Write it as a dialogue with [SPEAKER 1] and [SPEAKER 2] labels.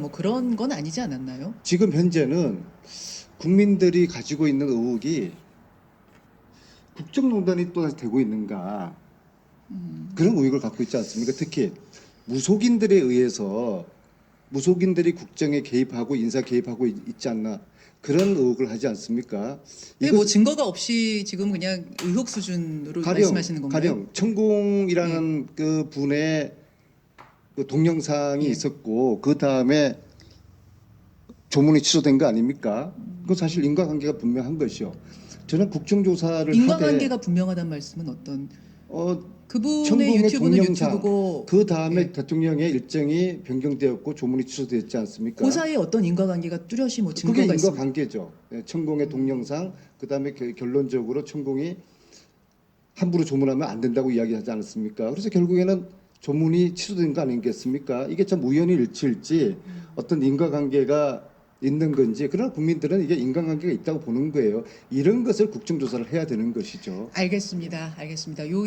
[SPEAKER 1] 뭐 그런 건 아니지 않았나요?
[SPEAKER 2] 지금 현재는 국민들이 가지고 있는 의혹이 국정농단이 또 다시 되고 있는가
[SPEAKER 1] 음.
[SPEAKER 2] 그런 의혹을 갖고 있지 않습니까? 특히 무속인들에 의해서 무속인들이 국정에 개입하고 인사 개입하고 있- 있지 않나 그런 의혹을 하지 않습니까?
[SPEAKER 1] 근데
[SPEAKER 2] 이것-
[SPEAKER 1] 뭐 증거가 없이 지금 그냥 의혹 수준으로
[SPEAKER 2] 가령
[SPEAKER 1] 말씀하시는 건가요? 네.
[SPEAKER 2] 가령 천공이라는 그 분의 그 동영상이
[SPEAKER 1] 예.
[SPEAKER 2] 있었고 그 다음에 조문이 취소된 거 아닙니까? 그건 사실 인과관계가 분명한 것이요. 저는 국정조사를
[SPEAKER 1] 인과관계가 분명하다는 말씀은 어떤
[SPEAKER 2] 어,
[SPEAKER 1] 그분의
[SPEAKER 2] 천공의
[SPEAKER 1] 유튜브는
[SPEAKER 2] 동영상,
[SPEAKER 1] 유튜브고
[SPEAKER 2] 그 다음에
[SPEAKER 1] 예.
[SPEAKER 2] 대통령의 일정이 변경되었고 조문이 취소됐지 않습니까?
[SPEAKER 1] 그 사이에 어떤 인과관계가 뚜렷이 뭐
[SPEAKER 2] 그게
[SPEAKER 1] 증거가 있습니다.
[SPEAKER 2] 인과관계죠. 예, 천공의 동영상 그 다음에 결론적으로 천공이 함부로 조문하면 안 된다고 이야기하지 않았습니까? 그래서 결국에는 조문이 취소된 거 아니겠습니까? 이게 참 우연히 일치일지 어떤 인과관계가 있는 건지 그러나 국민들은 이게 인과관계가 있다고 보는 거예요. 이런 것을 국정조사를 해야 되는 것이죠.
[SPEAKER 1] 알겠습니다. 알겠습니다. 요